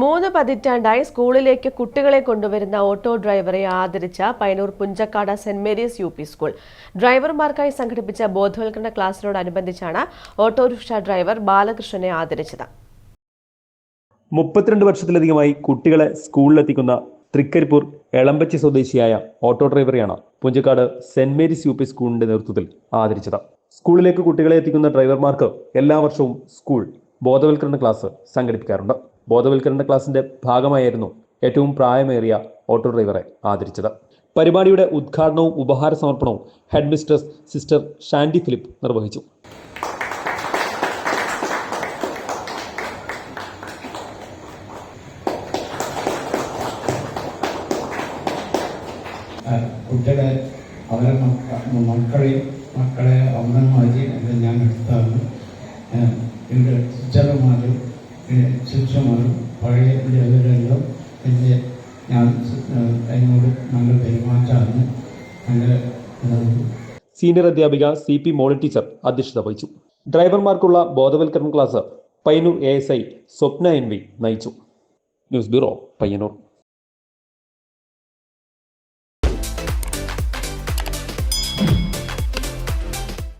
മൂന്ന് പതിറ്റാണ്ടായി സ്കൂളിലേക്ക് കുട്ടികളെ കൊണ്ടുവരുന്ന ഓട്ടോ ഡ്രൈവറെ ആദരിച്ച Payyanur Punchakkad saint Mary's U school. ഡ്രൈവർമാർക്കായി സംഘടിപ്പിച്ച ബോധവൽക്കരണ ക്ലാസിനോടനുബന്ധിച്ചാണ് ഓട്ടോറിക്ഷ ഡ്രൈവർ ബാലകൃഷ്ണനെ ആദരിച്ചത്. മുപ്പത്തിരണ്ട് വർഷത്തിലധികമായി കുട്ടികളെ സ്കൂളിലെത്തിക്കുന്ന തൃക്കരിപ്പൂർ എളമ്പച്ചി സ്വദേശിയായ ഓട്ടോ ഡ്രൈവറെയാണ് പുഞ്ചക്കാട് സെന്റ് മേരീസ് യു സ്കൂളിന്റെ നേതൃത്വത്തിൽ ആദരിച്ചത്. സ്കൂളിലേക്ക് കുട്ടികളെ എത്തിക്കുന്ന ഡ്രൈവർമാർക്ക് എല്ലാ വർഷവും സ്കൂൾ ബോധവൽക്കരണ ക്ലാസ് സംഘടിപ്പിക്കാറുണ്ട്. ബോധവൽക്കരണ ക്ലാസിന്റെ ഭാഗമായിരുന്നു ഏറ്റവും പ്രായമേറിയ ഓട്ടോ ഡ്രൈവറെ ആദരിച്ചത്. പരിപാടിയുടെ ഉദ്ഘാടനവും ഉപഹാര സമർപ്പണവും head mistress sister Shandy Philip നിർവഹിച്ചു. കുട്ടികളെ അവരെ മക്ക മക്കളെയും മക്കളെ അമ്മമാരി ഞാൻ എടുത്താണ് എന്റെ ടീച്ചർമാരും ശിക്ഷമാരും പഴയ ഇവരെല്ലാം എന്റെ ഞാൻ എന്നോട് നല്ല പെരുമാറ്റമാണ്. നല്ല സീനിയർ അധ്യാപിക സി പി മോണി ടീച്ചർ അധ്യക്ഷത വഹിച്ചു. ഡ്രൈവർമാർക്കുള്ള ബോധവൽക്കരണ class Payyanur A S I Swapna N V നയിച്ചു. News bureau Payyanur.